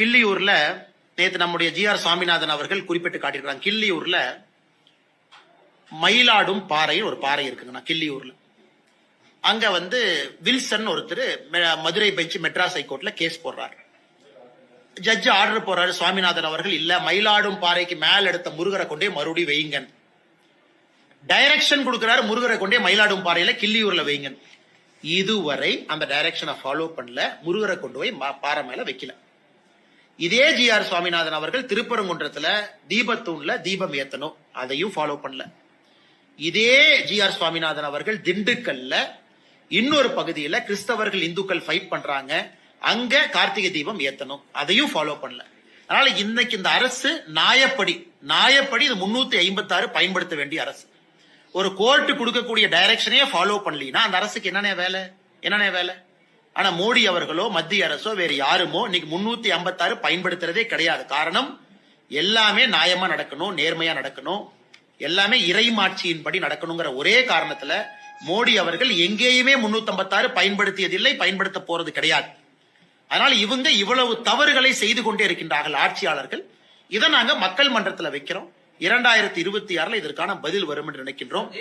கிள்ளியூர்ல நேற்று நம்முடைய G R Swaminathan அவர்கள் குறிப்பிட்டு காட்டியிருக்கிறாங்க. கிள்ளியூர்ல மயிலாடும் பாறை ஒரு பாறை இருக்குங்கண்ணா கிள்ளியூர்ல. அங்க வந்து வில்சன் ஒருத்தர் மெ- மதுரை பெஞ்ச் மெட்ராஸ் ஹைகோர்ட்ல கேஸ் போடுறாரு. ஜட்ஜ் ஆர்டர் போறாரு சுவாமிநாதன் அவர்கள் இல்ல மயிலாடும் பாறைக்கு மேல எடுத்த முருகரை கொண்டே மறுபடியும் வெயுங்கன் டைரக்ஷன் கொடுக்கிறாரு முருகரை கொண்டே மயிலாடும் பாறையில கிள்ளியூர்ல வைங்க இதுவரை அந்த டைரக்ஷனை ஃபாலோ பண்ணல முருகரை கொண்டு போய் பாறை மேல வைக்கல. இதே ஜி ஆர் சுவாமிநாதன் அவர்கள் திருப்பரங்குன்றத்துல தீபத்தூண்ல தீபம் ஏத்தணும். அதையும் ஃபாலோ பண்ணல. இதே ஜி ஆர் சுவாமிநாதன் அவர்கள் திண்டுக்கல்ல இன்னொரு பகுதியில கிறிஸ்தவர்கள் இந்துக்கள் ஃபைட் பண்றாங்க. அங்க கார்த்திகை தீபம் ஏத்தணும். அதையும் ஃபாலோ பண்ணல. அதனால இன்னைக்கு இந்த அரசு நாயப்படி நாயப்படி இது முன்னூத்தி ஐம்பத்தி ஆறு பயன்படுத்த வேண்டிய அரசு. ஒரு கோர்ட் கொடுக்கக்கூடிய டைரக்ஷனையே ஃபாலோ பண்ணலீங்கன்னா அந்த அரசுக்கு என்னென்ன வேலை? என்னென்ன வேலை? ஆனா மோடி அவர்களோ மத்திய அரசோ வேற யாருமோ இன்னைக்கு முன்னூத்தி ஐம்பத்தாறு பயன்படுத்துறதே கிடையாது. காரணம் எல்லாமே நியாயமா நடக்கணும் நேர்மையா நடக்கணும். எல்லாமே இறைமாட்சியின்படி நடக்கணுங்கிற ஒரே காரணத்துல மோடி அவர்கள் எங்கேயுமே முன்னூத்தி ஐம்பத்தாறு பயன்படுத்தியதில்லை பயன்படுத்த போறது கிடையாது. அதனால இவங்க இவ்வளவு தவறுகளை செய்து கொண்டே இருக்கின்றார்கள் ஆட்சியாளர்கள். இதை நாங்க மக்கள் மன்றத்துல வைக்கிறோம். இரண்டாயிரத்தி இருபத்தி ஆறுல இதற்கான பதில் வரும் என்று நினைக்கின்றோம்.